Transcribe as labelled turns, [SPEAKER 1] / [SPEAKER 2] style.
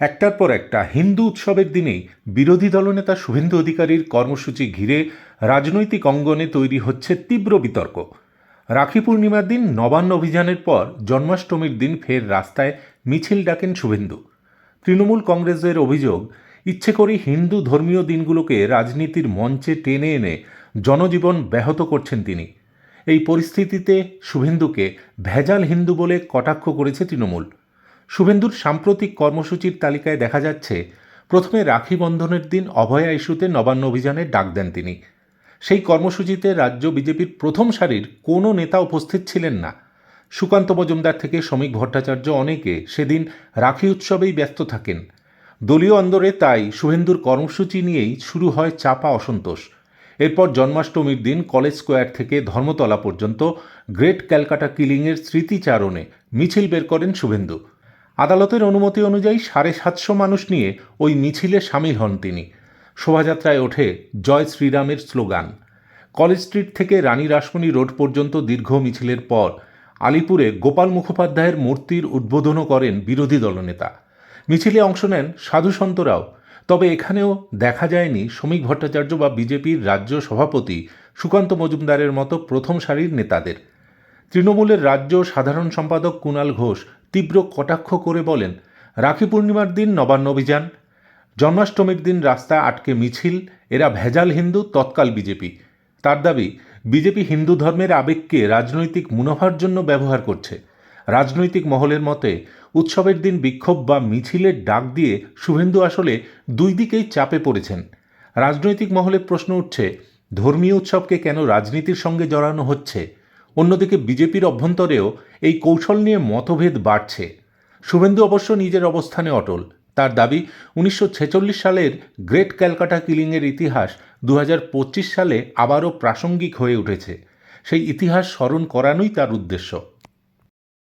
[SPEAKER 1] একটার পর একটা হিন্দু উৎসবের দিনেই বিরোধী দলনেতা শুভেন্দু অধিকারীর কর্মসূচি ঘিরে রাজনৈতিক অঙ্গনে তৈরি হচ্ছে তীব্র বিতর্ক। রাখি পূর্ণিমার দিন নবান্ন অভিযানের পর জন্মাষ্টমীর দিন ফের রাস্তায় মিছিল ডাকেন শুভেন্দু। তৃণমূল কংগ্রেসের অভিযোগ, ইচ্ছে করে হিন্দু ধর্মীয় দিনগুলোকে রাজনীতির মঞ্চে টেনে এনে জনজীবন ব্যাহত করছেন তিনি। এই পরিস্থিতিতে শুভেন্দুকে ভেজাল হিন্দু বলে কটাক্ষ করেছে তৃণমূল। শুভেন্দুর সাম্প্রতিক কর্মসূচির তালিকায় দেখা যাচ্ছে, প্রথমে রাখি বন্ধনের দিন অভয়া ইস্যুতে নবান্ন অভিযানের ডাক দেন তিনি। সেই কর্মসূচিতে রাজ্য বিজেপির প্রথম সারির কোনো নেতা উপস্থিত ছিলেন না। সুকান্ত মজুমদার থেকে শ্রমিক ভট্টাচার্য অনেকে সেদিন রাখি উৎসবেই ব্যস্ত থাকেন। দলীয় অন্দরে তাই শুভেন্দুর কর্মসূচি নিয়েই শুরু হয় চাপা অসন্তোষ। এরপর জন্মাষ্টমীর দিন কলেজ স্কোয়ার থেকে ধর্মতলা পর্যন্ত গ্রেট ক্যালকাটা কিলিংয়ের স্মৃতিচারণে মিছিল বের করেন শুভেন্দু। আদালতের অনুমতি অনুযায়ী সাড়ে সাতশো মানুষ নিয়ে ওই মিছিলে সামিল হন তিনি। শোভাযাত্রায় ওঠে জয় শ্রীরামের স্লোগান। কলেজ স্ট্রিট থেকে রানী রাসমণি রোড পর্যন্ত দীর্ঘ মিছিলের পর আলিপুরে গোপাল মুখোপাধ্যায়ের মূর্তির উদ্বোধনও করেন বিরোধী দলনেতা। মিছিলে অংশ নেন সাধু সন্তরাও। তবে এখানেও দেখা যায়নি শ্রমিক ভট্টাচার্য বা বিজেপির রাজ্য সভাপতি সুকান্ত মজুমদারের মতো প্রথম সারির নেতাদের। তৃণমূলের রাজ্য সাধারণ সম্পাদক কুণাল ঘোষ তীব্র কটাক্ষ করে বলেন, রাখি পূর্ণিমার দিন নবান্ন অভিযান। জন্মাষ্টমীর দিন রাস্তা আটকে মিছিল, এরা ভেজাল হিন্দু, তৎকাল বিজেপি। তার দাবি, বিজেপি হিন্দু ধর্মের আবেগকে রাজনৈতিক মুনাফার জন্য ব্যবহার করছে। রাজনৈতিক মহলের মতে, উৎসবের দিন বিক্ষোভ বা মিছিলের ডাক দিয়ে শুভেন্দু আসলে দুই দিকেই চাপে পড়েছেন। রাজনৈতিক মহলে প্রশ্ন উঠছে, ধর্মীয় উৎসবকে কেন রাজনীতির সঙ্গে জড়ানো হচ্ছে? অন্যদিকে বিজেপির অভ্যন্তরেও এই কৌশল নিয়ে মতভেদ বাড়ছে। শুভেন্দু অবশ্য নিজের অবস্থানে অটল। তার দাবি, উনিশশো ছেচল্লিশ সালের গ্রেট ক্যালকাটা কিলিংয়ের ইতিহাস দু হাজার পঁচিশ সালে আবারও প্রাসঙ্গিক হয়ে উঠেছে। সেই ইতিহাস স্মরণ করানোই তার উদ্দেশ্য।